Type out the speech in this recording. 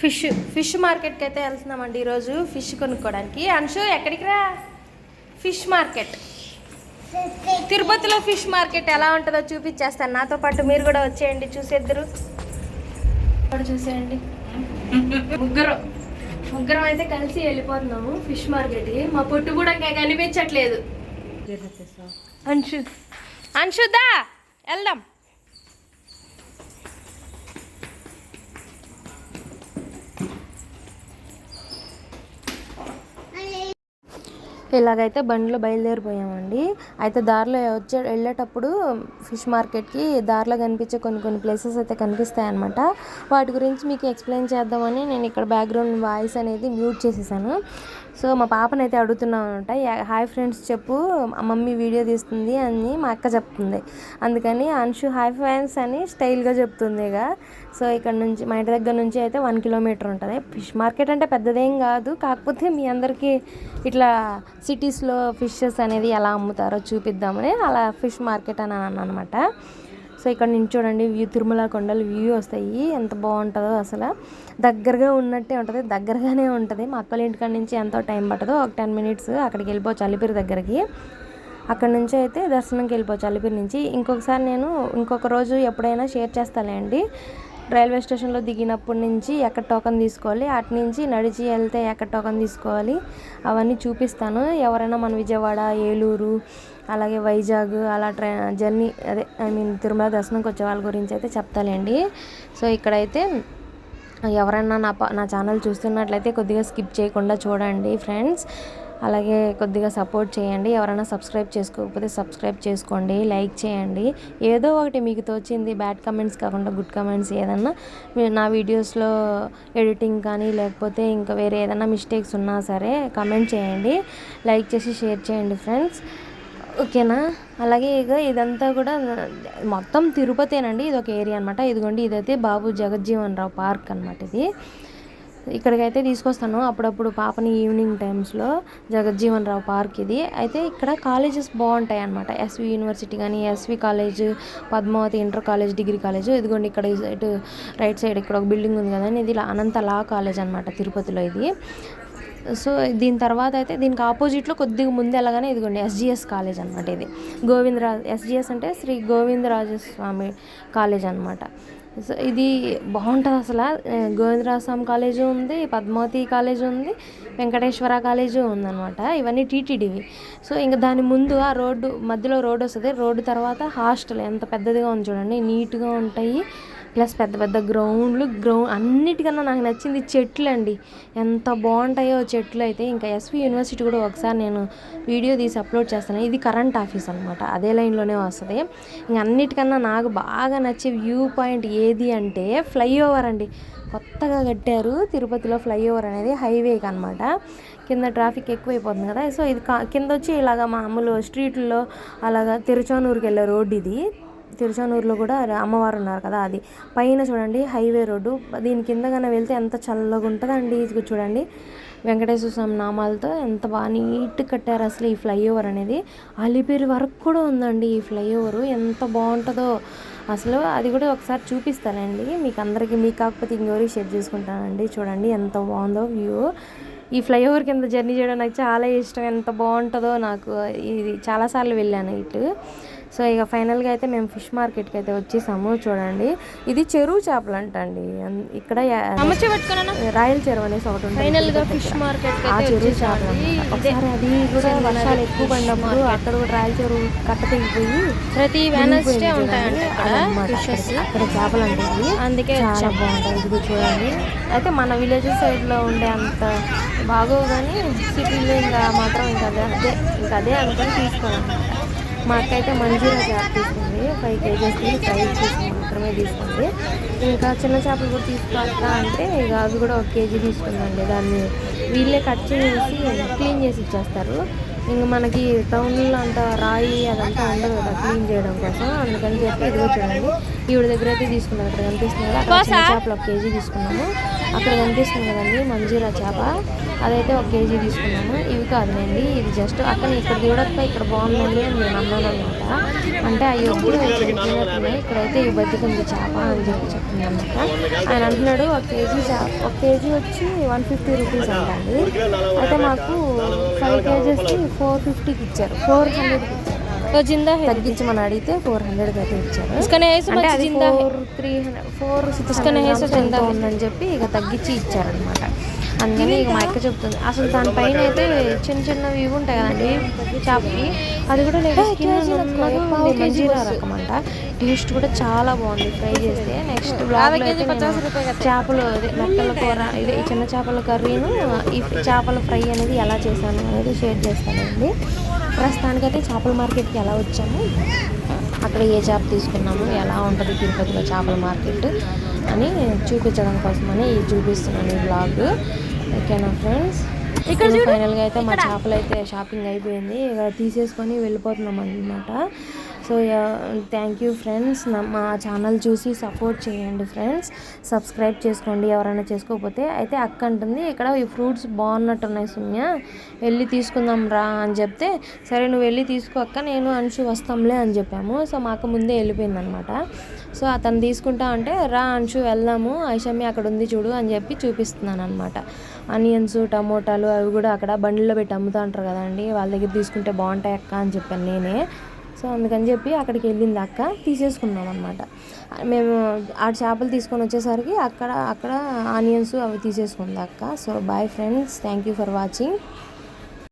Fish fish మార్కెట్కి అయితే వెళ్తున్నామండి ఈరోజు ఫిష్ కొనుక్కోవడానికి అంశు ఎక్కడికి రా? Fish market. తిరుపతిలో ఫిష్ మార్కెట్ ఎలా ఉంటుందో చూపించేస్తాను. నాతో పాటు మీరు కూడా వచ్చేయండి చూసేద్దరు. కూడా చూసేయండి. ముగ్గురు ముగ్గురం అయితే కలిసి వెళ్ళిపోతున్నాము ఫిష్ మార్కెట్కి. మా పొట్టు కూడా ఇంకా కనిపించట్లేదు. అంశు. అంశుదా వెళ్దాం. ఇలాగైతే బండిలో బయలుదేరిపోయామండి. అయితే దారిలో వచ్చే వెళ్ళేటప్పుడు ఫిష్ మార్కెట్కి దారిలో కనిపించే కొన్ని కొన్ని ప్లేసెస్ అయితే కనిపిస్తాయి అనమాట వాటి గురించి మీకు ఎక్స్ప్లెయిన్ చేద్దామని నేను ఇక్కడ బ్యాక్గ్రౌండ్ వాయిస్ అనేది మ్యూట్ చేసేసాను. సో మా పాపనైతే అయితే హాయ్ ఫ్రెండ్స్ చెప్పు మమ్మీ వీడియో తీస్తుంది అని మా అక్క చెప్తుంది. అందుకని అంశు హాయ్ ఫ్యాన్స్ అని స్టైల్గా చెప్తుంది ఇక. సో ఇక్కడ నుంచి మా ఇంటి దగ్గర నుంచి అయితే వన్ కిలోమీటర్ ఉంటుంది. ఫిష్ మార్కెట్ అంటే పెద్దదేం కాదు కాకపోతే మీ అందరికీ ఇట్లా సిటీస్లో ఫిషెస్ అనేది ఎలా అమ్ముతారో చూపిద్దామని అలా ఫిష్ మార్కెట్ అని అన్నమాట సో ఇక్కడ నుంచి చూడండి వ్యూ తిరుమల కొండలు వ్యూ వస్తాయి. ఎంత బాగుంటుందో అసలు. దగ్గరగా ఉన్నట్టే ఉంటుంది దగ్గరగానే ఉంటుంది. మా అక్కల ఇంటికాడ నుంచి ఎంతో టైం పట్టదు. ఒక టెన్ మినిట్స్ అక్కడికి వెళ్ళిపోవచ్చు అలిపిరి దగ్గరికి. అక్కడ నుంచి అయితే దర్శనంకి వెళ్ళిపోవచ్చు అలిపిరి నుంచి. ఇంకొకసారి నేను ఇంకొక రోజు ఎప్పుడైనా షేర్ చేస్తానండి రైల్వే స్టేషన్లో దిగినప్పటి నుంచి ఎక్కడ టోకన్ తీసుకోవాలి అటు నుంచి నడిచి వెళ్తే ఎక్కడ టోకన్ తీసుకోవాలి అవన్నీ చూపిస్తాను. ఎవరైనా మన విజయవాడ ఏలూరు అలాగే వైజాగ్ అలా ట్రై జర్నీ అదే ఐ మీన్ తిరుమల దర్శనంకి వచ్చే వాళ్ళ గురించి అయితే చెప్తాలేండి. సో ఇక్కడైతే ఎవరైనా నా ప నా ఛానల్ చూస్తున్నట్లయితే కొద్దిగా స్కిప్ చేయకుండా చూడండి ఫ్రెండ్స్. అలాగే కొద్దిగా సపోర్ట్ చేయండి. ఎవరైనా సబ్స్క్రైబ్ చేసుకోకపోతే సబ్స్క్రైబ్ చేసుకోండి. లైక్ చేయండి. ఏదో ఒకటి మీకు తోచింది బ్యాడ్ కమెంట్స్ కాకుండా గుడ్ కమెంట్స్ ఏదన్నా నా వీడియోస్లో ఎడిటింగ్ కానీ లేకపోతే ఇంకా వేరే ఏదైనా మిస్టేక్స్ ఉన్నా సరే కమెంట్ చేయండి. లైక్ చేసి షేర్ చేయండి ఫ్రెండ్స్. ఓకేనా? అలాగే ఇక ఇదంతా కూడా మొత్తం తిరుపతేనండి. ఇది ఒక ఏరియా అనమాట ఇదిగోండి ఇదైతే బాబు జగజ్జీవన్ రావు పార్క్ అనమాట ఇది. ఇక్కడికైతే తీసుకొస్తాను. అప్పుడప్పుడు పాపని ఈవినింగ్ టైమ్స్లో జగజ్జీవన్ రావు పార్క్ ఇది. అయితే ఇక్కడ కాలేజెస్ బాగుంటాయి అనమాట ఎస్వి యూనివర్సిటీ కానీ SV college Padmavathi inter college degree college. ఇదిగోండి ఇక్కడ ఇటు రైట్ సైడ్ ఇక్కడ ఒక బిల్డింగ్ ఉంది కదా ఇది అనంత లా కాలేజ్ అనమాట తిరుపతిలో ఇది. సో దీని తర్వాత అయితే దీనికి ఆపోజిట్లో కొద్దిగా ముందు వెళ్ళగానే ఇదిగోండి ఎస్జిఎస్ కాలేజ్ అనమాట ఇది. గోవిందరాజ్ ఎస్జిఎస్ అంటే శ్రీ గోవిందరాజస్వామి కాలేజ్ అనమాట సో ఇది బాగుంటుంది అసలు. గోవిందరాజస్వామి కాలేజీ ఉంది పద్మావతి కాలేజ్ ఉంది వెంకటేశ్వర కాలేజ్ ఉందన్నమాట. ఇవన్నీ టీటీడీవి సో ఇంకా దాని ముందు ఆ రోడ్డు మధ్యలో రోడ్డు వస్తుంది. రోడ్డు తర్వాత హాస్టల్ ఎంత పెద్దదిగా ఉంది చూడండి నీట్గా ఉంటాయి. ప్లస్ పెద్ద పెద్ద గ్రౌండ్లు గ్రౌండ్ అన్నిటికన్నా నాకు నచ్చింది చెట్లు అండి ఎంత బాగుంటాయో చెట్లు అయితే ఇంకా ఎస్వి యూనివర్సిటీ కూడా ఒకసారి నేను వీడియో తీసి అప్లోడ్ చేస్తాను. ఇది కరెంట్ ఆఫీస్ అనమాట అదే లైన్లోనే వస్తుంది. ఇంకా అన్నిటికన్నా నాకు బాగా నచ్చే వ్యూ పాయింట్ ఏది అంటే ఫ్లైఓవర్ అండి. కొత్తగా కట్టారు తిరుపతిలో ఫ్లైఓవర్ అనేది హైవేకి అనమాట కింద ట్రాఫిక్ ఎక్కువైపోతుంది కదా. సో ఇది కా- కింద వచ్చి ఇలాగ మామూలు స్ట్రీట్లో అలాగా తిరుచానూరుకి వెళ్ళే రోడ్ ఇది. తిరుచానూరులో కూడా అమ్మవారు ఉన్నారు కదా అది. పైన చూడండి హైవే రోడ్డు. దీని కిందగానే వెళ్తే ఎంత చల్లగా ఉంటుందండి ఇది చూడండి వెంకటేశ్వర స్వామి నామాలతో ఎంత బాగా నీట్గా కట్టారు అసలు ఈ ఫ్లైఓవర్ అనేది. అలిపిరి వరకు కూడా ఉందండి ఈ ఫ్లైఓవర్. ఎంత బాగుంటుందో అసలు అది కూడా ఒకసారి చూపిస్తానండి. మీకు అందరికీ మీకు కాకపోతే ఇంకెవరికి షేర్ చేసుకుంటానండి. చూడండి ఎంత బాగుందో వ్యూ. ఈ ఫ్లైఓవర్ కింద జర్నీ చేయడం నాకు చాలా ఇష్టం. ఎంత బాగుంటుందో నాకు ఇది. చాలాసార్లు వెళ్ళాను ఇటు. సో ఇక ఫైనల్గా అయితే మేము ఫిష్ మార్కెట్కి అయితే వచ్చేసాము చూడండి. ఇది చెరువు చేపలు అంట అండి అన్- ఇక్కడ రాయల చెరువు అనేసి ఒకటి ఉంటుంది. ఫిష్ మార్కెట్ ఆ చెరువు చేపలు. ఒకసారి అది కూడా వర్షాలు ఎక్కువ పడినప్పుడు అక్కడ కూడా రాయల చెరువు కట్ట తెగిపోయి ప్రతి వెనస్డే ఉంటాయండి అక్కడ చేపలు ఉంటాయి అందుకే చాలా బాగుంటాయి. ఇది చూడండి. అయితే మన విలేజ్ సైడ్లో ఉండే అంత బాగోవు కానీ సిటీలో ఇంకా మాత్రం ఇంకా అదే అదే ఇంకా అదే అనుకొని తీసుకోవాలన్నమాట మా అక్క అయితే మంజీరా చేప తీసుకుంది. ఫైవ్ కేజెస్ ఫ్రై చేసి మాత్రమే తీసుకుంది. ఇంకా చిన్న చేపలు కూడా తీసుకోవచ్చా అంటే ఇక అవి కూడా ఒక కేజీ తీసుకుందండి. దాన్ని వీళ్ళే కట్ చేసి క్లీన్ చేసి ఇచ్చేస్తారు. ఇంక మనకి టౌన్లో అంత రాయి అదంతా ఉండదు కదా క్లీన్ చేయడం కోసం. అందుకని చెప్పి ఇదిగో చూడండి. ఈవిడ దగ్గర అయితే తీసుకున్నాం అక్కడ కనిపిస్తుంది కదా. చేపలు ఒక కేజీ తీసుకున్నాము. అక్కడ కనిపిస్తుంది కదండి మంజూరా చేప. అదైతే ఒక కేజీ తీసుకున్నాము. ఇవి కాదులేండి ఇది జస్ట్ అక్కడ ఇక్కడ చూడక్క ఇక్కడ బాగుందండి అని నేను అన్నాను అనమాట అంటే అవి వద్దు చిన్నట్టున్నాయి ఇక్కడైతే ఇవి బతుకుంది చేప అని చెప్పి చెప్తుంది అనమాట ఆయన అంటున్నాడు ఒక కేజీ చేప ఒక కేజీ వచ్చి వన్ ఫిఫ్టీ రూపీస్ అంటే అయితే మాకు ఫైవ్ కేజెస్కి ఫోర్ ఫిఫ్టీకి ఇచ్చారు ఫోర్ హండ్రెడ్కి. తగ్గించి మనం అడిగితే ఫోర్ హండ్రెడ్ అయితే ఇచ్చారు. అంటే అది three hundred four six hundred ఉందని చెప్పి ఇక తగ్గించి ఇచ్చారనమాట అందుకని ఇక మా అక్క చెప్తుంది. అసలు దానిపైన అయితే చిన్న చిన్నవి ఇవి ఉంటాయి కదండి చేపకి అది కూడా లేదు స్కిన్ మంజీరా రకం అంట టేస్ట్ కూడా చాలా బాగుంది ఫ్రై చేస్తే. నెక్స్ట్ అయితే నేను చేపలు అదే మెత్తల కూర ఇదే చిన్న చేపల కర్రీను ఈ చేపల ఫ్రై అనేది ఎలా చేశాను అనేది షేర్ చేస్తానండి. ప్రస్తుతానికైతే చేపల మార్కెట్కి ఎలా వచ్చాము? అక్కడ ఏ చేప తీసుకున్నాము? ఎలా ఉంటుంది తిరుపతిలో చేపల మార్కెట్? అని చూపించడం కోసమని ఇది చూపిస్తున్నాను ఈ బ్లాగ్ ఓకేనా ఫ్రెండ్స్ ఇక్కడ ఫైనల్గా అయితే మా చేపలు అయితే షాపింగ్ అయిపోయింది. ఇక తీసేసుకొని వెళ్ళిపోతున్నాం అనమాట సో థ్యాంక్ యూ ఫ్రెండ్స్ మా ఛానల్ చూసి సపోర్ట్ చేయండి ఫ్రెండ్స్ సబ్స్క్రైబ్ చేసుకోండి ఎవరైనా చేసుకోకపోతే. అయితే అక్క అంటుంది ఇక్కడ ఈ ఫ్రూట్స్ బాగున్నట్టున్నాయి సుమ్య. వెళ్ళి తీసుకుందాం రా అని చెప్తే సరే నువ్వు వెళ్ళి తీసుకో అక్క. నేను అంశు వస్తాంలే అని చెప్పాము. సో మాకు ముందే వెళ్ళిపోయిందనమాట. సో అతను తీసుకుంటా అంటే రా అంశు వెళ్దాము. ఐషమ్య అక్కడ ఉంది చూడు అని చెప్పి చూపిస్తున్నాను అనమాట ఆనియన్స్ టమోటాలు అవి కూడా అక్కడ బండిలో పెట్టి అమ్ముతూ ఉంటారు కదండి. వాళ్ళ దగ్గర తీసుకుంటే బాగుంటాయి అక్క అని చెప్పాను నేనే. సో అందుకని చెప్పి అక్కడికి వెళ్ళింది అక్క. తీసేసుకున్నాం అనమాట మేము ఆ చేపలు తీసుకొని వచ్చేసరికి అక్కడ అక్కడ ఆనియన్స్ అవి తీసేసుకుంది అక్క. So bye friends thank you for watching